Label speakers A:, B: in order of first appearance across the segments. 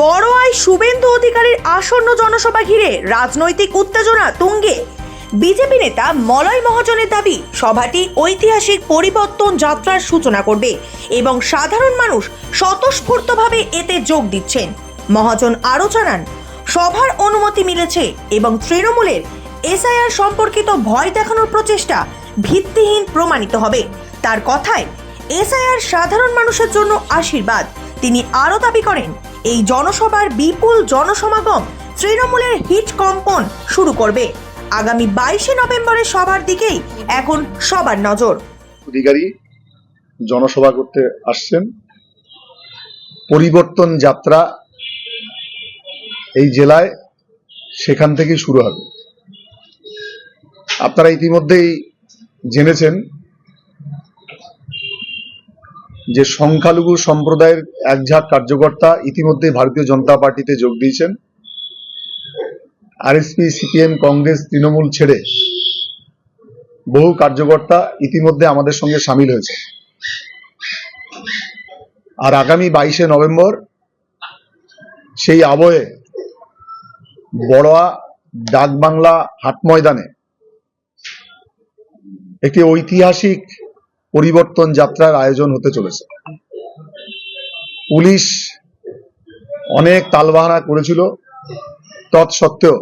A: বড়োয়ায় শুভেন্দু অধিকারীর আসন্ন জনসভা ঘিরে রাজনৈতিক উত্তেজনা তুঙ্গে। বিজেপি নেতা মলয় মহাজনের দাবি, সভাটি ঐতিহাসিক পরিবর্তন যাত্রার সূচনা করবে এবং সাধারণ মানুষ স্বতঃস্ফূর্তভাবে এতে যোগ দিচ্ছেন। মহাজন আরও জানান, সভার অনুমতি মিলেছে এবং তৃণমূলের এসআইআর সম্পর্কিত ভয় দেখানোর প্রচেষ্টা ভিত্তিহীন প্রমাণিত হবে। তার কথায়, এসআইআর সাধারণ মানুষের জন্য আশীর্বাদ। তিনি আরও দাবি করেন এই জনসভার বিপুল জনসমাগম তৃণমূলের হিট কম্পন শুরু করবে। আগামী বাইশে নভেম্বরের সভার দিকেই এখন সবার নজর।
B: অধিকারী জনসভা করতে আসছেন। পরিবর্তন যাত্রা এই জেলায় সেখান থেকেই শুরু হবে। আপনারা ইতিমধ্যেই জেনেছেন যে সংখ্যালঘু সম্প্রদায়ের একঝাঁক কার্যকর্তা ইতিমধ্যে ভারতীয় জনতা পার্টিতে যোগ দিয়েছেন। আরএসপি সিপিএম কংগ্রেস, তৃণমূল ছেড়ে বহু কার্যকর্তা ইতিমধ্যে আমাদের সঙ্গে সামিল হয়েছে। আর আগামী বাইশে নভেম্বর সেই আবহে বড়োয়া ডাকবাংলা হাট ময়দানে একটি ঐতিহাসিক পরিবর্তন যাত্রার আয়োজন হতে চলেছে। পুলিশ অনেক তালবাহানা করেছিল। তৎসত্ত্বেও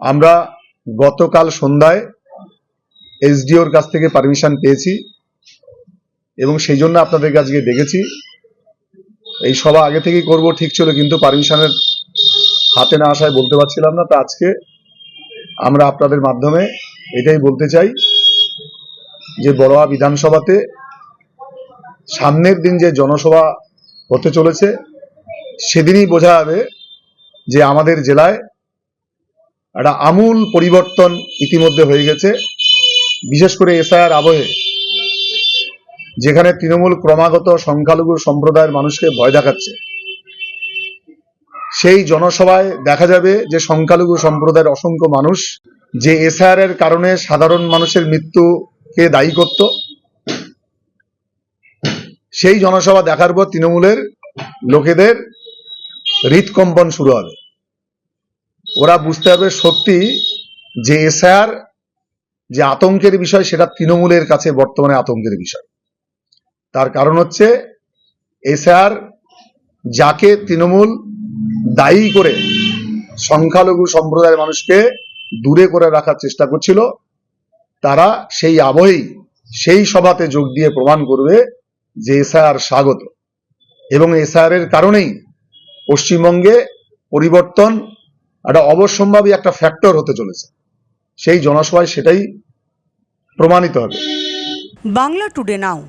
B: আমরা গতকাল সন্ধ্যায় এসডিওর কাছ থেকে পারমিশন পেয়েছি এবং সেই জন্য আপনাদেরকে আজকে দেখেছি। এই সভা আগে থেকেই করব, ঠিক ছিল, কিন্তু পারমিশনের হাতে না আসায় বলতে পারছিলাম না। তা আজকে আমরা আপনাদের মাধ্যমে এটাই বলতে চাই যে বড়োয়া বিধানসভাতে সামনের দিন যে জনসভা হতে চলেছে, সেদিনই বোঝা যাবে যে আমাদের জেলায় একটা আমূল পরিবর্তন ইতিমধ্যে হয়ে গেছে। বিশেষ করে এসআইআর আবহে, যেখানে তৃণমূল ক্রমাগত সংখ্যালঘু সম্প্রদায়ের মানুষকে ভয় দেখাচ্ছে। সেই জনসভায় দেখা যাবে যে সংখ্যালঘু সম্প্রদায়ের অসংখ্য মানুষ, যে এসআইআর এর কারণে সাধারণ মানুষের মৃত্যুকে দায়ী করত? সেই জনসভা দেখার পর তৃণমূলের লোকেদের হৃদকম্পন শুরু হবে। ওরা বুঝতে হবে সত্যি যে এসআইআর যে আতঙ্কের বিষয়, সেটা তৃণমূলের কাছে বর্তমানে আতঙ্কের বিষয়। তার কারণ হচ্ছে এসআর যাকে তৃণমূল দায়ী করে সংখ্যালঘু সম্প্রদায়ের মানুষকে দূরে করে রাখার চেষ্টা করছিল তারা সেই আবহেই, সেই সভাতে যোগ দিয়ে প্রমাণ করবে যে এসআর স্বাগত। এবং এসআর এর কারণেই পশ্চিমবঙ্গে পরিবর্তন একটা অবশ্যম্ভাবী একটা ফ্যাক্টর হতে চলেছে। সেই জনসভায় সেটাই প্রমাণিত হবে।
C: বাংলা টুডে নাও